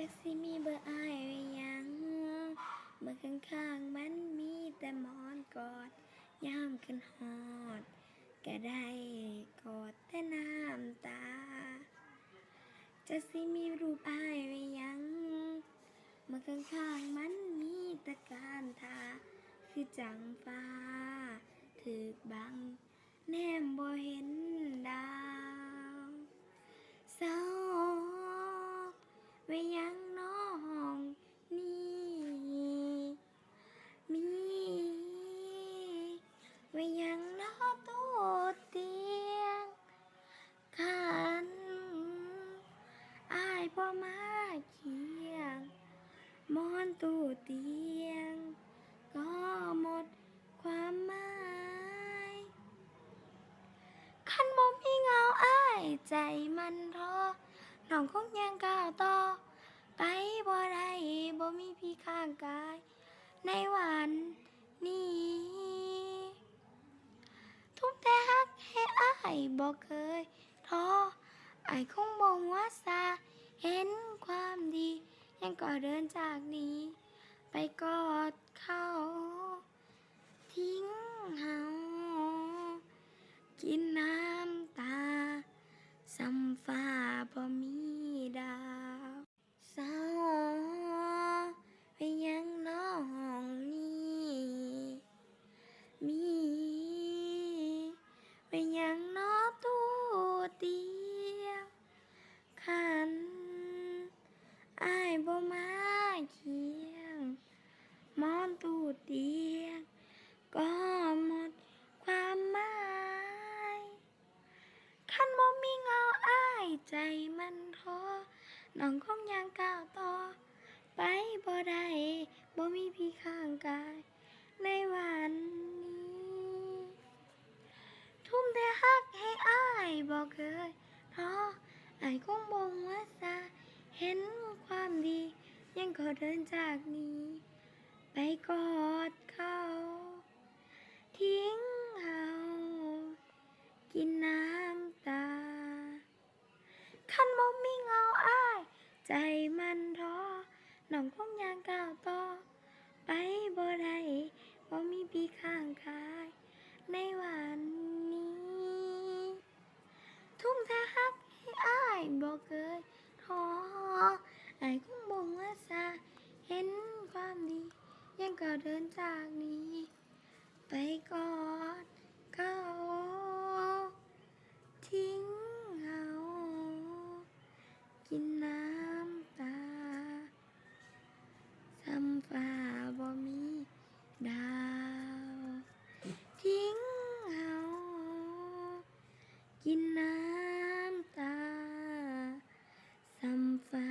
จักสิมีเบอร์อายไว้ยังเมื่อข้างๆมันมีแต่หมอนกอดยามขึ้นฮอด ก็ได้กอดแต่น้ำตาจะสิมีรูปอายไว้ยังเมื่อข้างๆมันมีแต่การทาคือจังฟ้า ถือบัง แนมบ่เห็นดาวเศร้าไว้ยังน้องนี่ มีไว้ยังน้อตัวเตียงขัน อายบ่มาเคียง มอนตู้เตียง ก็หมดความหมายคันบ่มีเงาอ้ายใจมันท้อน้องคงยังก้าวต่อไปบ่ได้บ่มีพี่ข้างกาย ในวันนี้ทุกแต่ฮักให้อ้ายบ่เคยท้ออ้ายคงบ่หัวซา เห็นความดี ยังก็เดินจากนี้ ไปกอดเขา ทิ้ง นท้อน้องคงยังก้าวต่อ ไปบ่ได้บ่มีพี่ข้างกาย ในวันนี้ ทุ่มแต่ฮักให้อ้ายบ่เคยท้ออ้ายคงบ่งว่าซาเห็นความดี ยังขอเดินจากนี้ น้องคงยังก้าวต่อ ไปบ่ได้บ่มีพี่ข้างกาย ในวันนี้ ทุ่มแท้ฮักให้อ้ายบ่เคยท้ออ้ายคงบ่ว่าซาเห็นความดี ยังก็เดินจากนี้ ไปก่อดเขาทิ้ง ฟ้าบ่มีดาว ทิ้งเฮากินน้ำตาสัมฟ้า